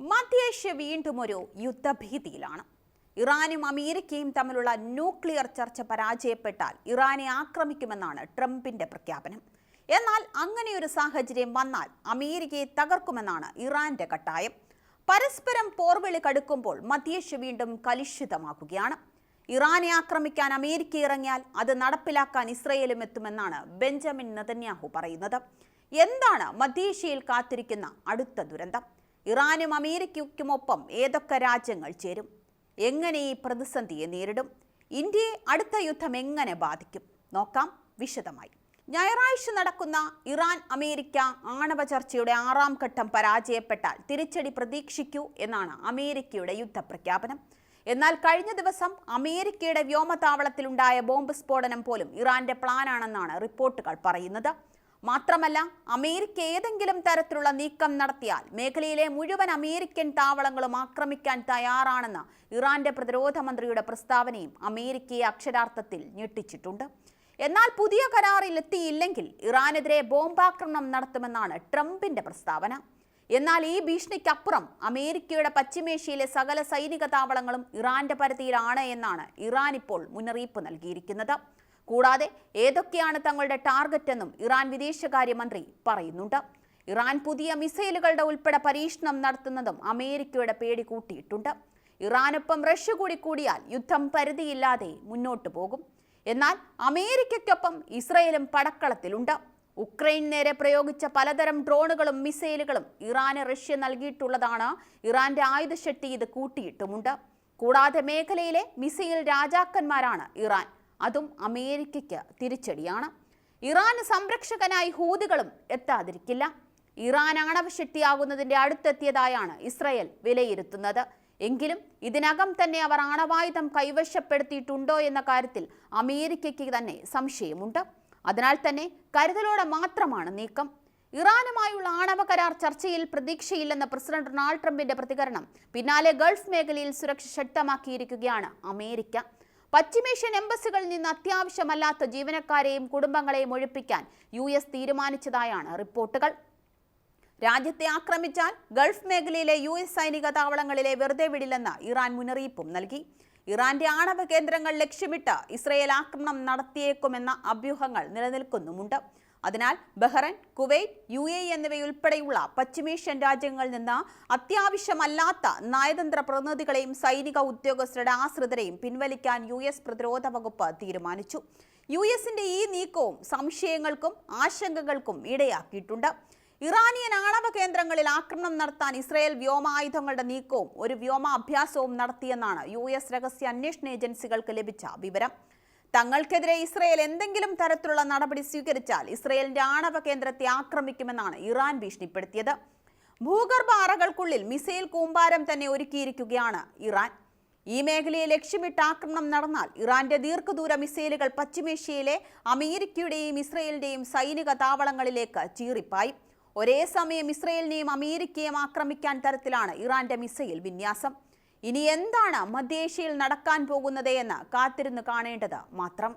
മധ്യേഷ്യ വീണ്ടും ഒരു യുദ്ധഭീതിയിലാണ്. ഇറാനും അമേരിക്കയും തമ്മിലുള്ള ന്യൂക്ലിയർ ചർച്ച പരാജയപ്പെട്ടാൽ ഇറാനെ ആക്രമിക്കുമെന്നാണ് ട്രംപിന്റെ പ്രഖ്യാപനം. എന്നാൽ അങ്ങനെയൊരു സാഹചര്യം വന്നാൽ അമേരിക്കയെ തകർക്കുമെന്നാണ് ഇറാന്റെ കട്ടായം. പരസ്പരം പോർവിളി കടുക്കുമ്പോൾ മധ്യേഷ്യ വീണ്ടും കലുഷിതമാക്കുകയാണ് ഇറാനെ ആക്രമിക്കാൻ അമേരിക്ക ഇറങ്ങിയാൽ അത് നടപ്പിലാക്കാൻ ഇസ്രയേലും എത്തുമെന്നാണ് ബെഞ്ചമിൻ നതന്യാഹു പറയുന്നത്. എന്താണ് മധ്യേഷ്യയിൽ കാത്തിരിക്കുന്ന അടുത്ത ദുരന്തം? ഇറാനും അമേരിക്കയ്ക്കുമൊപ്പം ഏതൊക്കെ രാജ്യങ്ങൾ ചേരും? എങ്ങനെ ഈ പ്രതിസന്ധിയെ നേരിടും? ഇന്ത്യയെ അടുത്ത യുദ്ധം എങ്ങനെ ബാധിക്കും? നോക്കാം വിശദമായി. ഞായറാഴ്ച നടക്കുന്ന ഇറാൻ അമേരിക്ക ആണവ ചർച്ചയുടെ ആറാം ഘട്ടം പരാജയപ്പെട്ടാൽ തിരിച്ചടി പ്രതീക്ഷിക്കൂ എന്നാണ് അമേരിക്കയുടെ യുദ്ധപ്രഖ്യാപനം. എന്നാൽ കഴിഞ്ഞ ദിവസം അമേരിക്കയുടെ വ്യോമതാവളത്തിലുണ്ടായ ബോംബ് സ്ഫോടനം പോലും ഇറാന്റെ പ്ലാനാണെന്നാണ് റിപ്പോർട്ടുകൾ പറയുന്നത്. മാത്രമല്ല അമേരിക്ക ഏതെങ്കിലും തരത്തിലുള്ള നീക്കം നടത്തിയാൽ മേഖലയിലെ മുഴുവൻ അമേരിക്കൻ താവളങ്ങളും ആക്രമിക്കാൻ തയ്യാറാണെന്ന ഇറാന്റെ പ്രതിരോധ മന്ത്രിയുടെ പ്രസ്താവനയും അമേരിക്കയെ അക്ഷരാർത്ഥത്തിൽ ഞെട്ടിച്ചിട്ടുണ്ട്. എന്നാൽ പുതിയ കരാറിൽ എത്തിയില്ലെങ്കിൽ ഇറാനെതിരെ ബോംബാക്രമണം നടത്തുമെന്നാണ് ട്രംപിന്റെ പ്രസ്താവന. എന്നാൽ ഈ ഭീഷണിക്കപ്പുറം അമേരിക്കയുടെ പശ്ചിമേഷ്യയിലെ സകല സൈനിക താവളങ്ങളും ഇറാന്റെ പരിധിയിലാണ് എന്നാണ് ഇറാൻ ഇപ്പോൾ മുന്നറിയിപ്പ് നൽകിയിരിക്കുന്നത്. കൂടാതെ ഏതൊക്കെയാണ് തങ്ങളുടെ ടാർഗറ്റ് എന്നും ഇറാൻ വിദേശകാര്യമന്ത്രി പറയുന്നുണ്ട്. ഇറാൻ പുതിയ മിസൈലുകളുടെ ഉൾപ്പെടെ പരീക്ഷണം നടത്തുന്നതും അമേരിക്കയുടെ പേടി കൂട്ടിയിട്ടുണ്ട്. ഇറാനൊപ്പം റഷ്യ കൂടി കൂടിയാൽ യുദ്ധം പരിധിയില്ലാതെ മുന്നോട്ടു പോകും. എന്നാൽ അമേരിക്കയ്ക്കൊപ്പം ഇസ്രയേലും പടക്കളത്തിലുണ്ട്. ഉക്രൈൻ നേരെ പ്രയോഗിച്ച പലതരം ഡ്രോണുകളും മിസൈലുകളും ഇറാന് റഷ്യ നൽകിയിട്ടുള്ളതാണ്. ഇറാന്റെ ആയുധശക്തി ഇത് കൂട്ടിയിട്ടുമുണ്ട്. കൂടാതെ മേഖലയിലെ മിസൈൽ രാജാക്കന്മാരാണ് ഇറാൻ. അതും അമേരിക്കയ്ക്ക് തിരിച്ചടിയാണ്. ഇറാന് സംരക്ഷകനായി ഹൂതികളും എത്താതിരിക്കില്ല. ഇറാൻ ആണവശക്തിയാകുന്നതിന്റെ അടുത്തെത്തിയതായാണ് ഇസ്രയേൽ വിലയിരുത്തുന്നത്. എങ്കിലും ഇതിനകം തന്നെ അവർ ആണവായുധം കൈവശപ്പെടുത്തിയിട്ടുണ്ടോ എന്ന കാര്യത്തിൽ അമേരിക്കയ്ക്ക് തന്നെ സംശയമുണ്ട്. അതിനാൽ തന്നെ കരുതലോടെ മാത്രമാണ് നീക്കം. ഇറാനുമായുള്ള ആണവ കരാർ ചർച്ചയിൽ പ്രതീക്ഷയില്ലെന്ന പ്രസിഡന്റ് ഡൊണാൾഡ് ട്രംപിന്റെ പ്രതികരണം പിന്നാലെ ഗൾഫ് മേഖലയിൽ സുരക്ഷ ശക്തമാക്കിയിരിക്കുകയാണ് അമേരിക്ക. പശ്ചിമേഷ്യൻ എംബസികളിൽ നിന്ന് അത്യാവശ്യമല്ലാത്ത ജീവനക്കാരെയും കുടുംബങ്ങളെയും ഒഴിപ്പിക്കാൻ യു എസ് തീരുമാനിച്ചതായാണ് റിപ്പോർട്ടുകൾ. രാജ്യത്തെ ആക്രമിച്ചാൽ ഗൾഫ് മേഖലയിലെ യു എസ് സൈനിക താവളങ്ങളിലെ വെറുതെ വിടില്ലെന്ന് ഇറാൻ മുന്നറിയിപ്പും നൽകി. ഇറാന്റെ ആണവ കേന്ദ്രങ്ങൾ ലക്ഷ്യമിട്ട് ഇസ്രയേൽ ആക്രമണം നടത്തിയേക്കുമെന്ന അഭ്യൂഹങ്ങൾ നിലനിൽക്കുന്നുമുണ്ട്. അതിനാൽ ബഹ്റൈൻ കുവൈറ്റ് യു എ എന്നിവയുൾപ്പെടെയുള്ള പശ്ചിമേഷ്യൻ രാജ്യങ്ങളിൽ നിന്ന് അത്യാവശ്യമല്ലാത്ത നയതന്ത്ര പ്രതിനിധികളെയും സൈനിക ഉദ്യോഗസ്ഥരുടെ ആശ്രിതരെയും പിൻവലിക്കാൻ യു എസ് പ്രതിരോധ വകുപ്പ് തീരുമാനിച്ചു. യു എസിന്റെ ഈ നീക്കവും സംശയങ്ങൾക്കും ആശങ്കകൾക്കും ഇടയാക്കിയിട്ടുണ്ട്. ഇറാനിയൻ ആണവ കേന്ദ്രങ്ങളിൽ ആക്രമണം നടത്താൻ ഇസ്രയേൽ വ്യോമായുധങ്ങളുടെ നീക്കവും ഒരു വ്യോമാഭ്യാസവും നടത്തിയെന്നാണ് യു എസ് രഹസ്യ അന്വേഷണ ഏജൻസികൾക്ക് ലഭിച്ച വിവരം. തങ്ങൾക്കെതിരെ ഇസ്രയേൽ എന്തെങ്കിലും തരത്തിലുള്ള നടപടി സ്വീകരിച്ചാൽ ഇസ്രയേലിന്റെ ആണവ കേന്ദ്രത്തെ ആക്രമിക്കുമെന്നാണ് ഇറാൻ ഭീഷണിപ്പെടുത്തിയത്. ഭൂഗർഭ അറകൾക്കുള്ളിൽ മിസൈൽ കൂമ്പാരം തന്നെ ഒരുക്കിയിരിക്കുകയാണ് ഇറാൻ. ഈ മേഖലയെ ലക്ഷ്യമിട്ട് ആക്രമണം നടന്നാൽ ഇറാന്റെ ദീർഘദൂര മിസൈലുകൾ പശ്ചിമേഷ്യയിലെ അമേരിക്കയുടെയും ഇസ്രയേലിന്റെയും സൈനിക താവളങ്ങളിലേക്ക് ചീറിപ്പായി. ഒരേ സമയം ഇസ്രയേലിനെയും അമേരിക്കയും ആക്രമിക്കാൻ തരത്തിലാണ് ഇറാന്റെ മിസൈൽ വിന്യാസം. ഇനി എന്താണ് മധ്യേഷ്യയിൽ നടക്കാൻ പോകുന്നത് എന്ന് കാത്തിരുന്ന് കാണേണ്ടത് മാത്രം.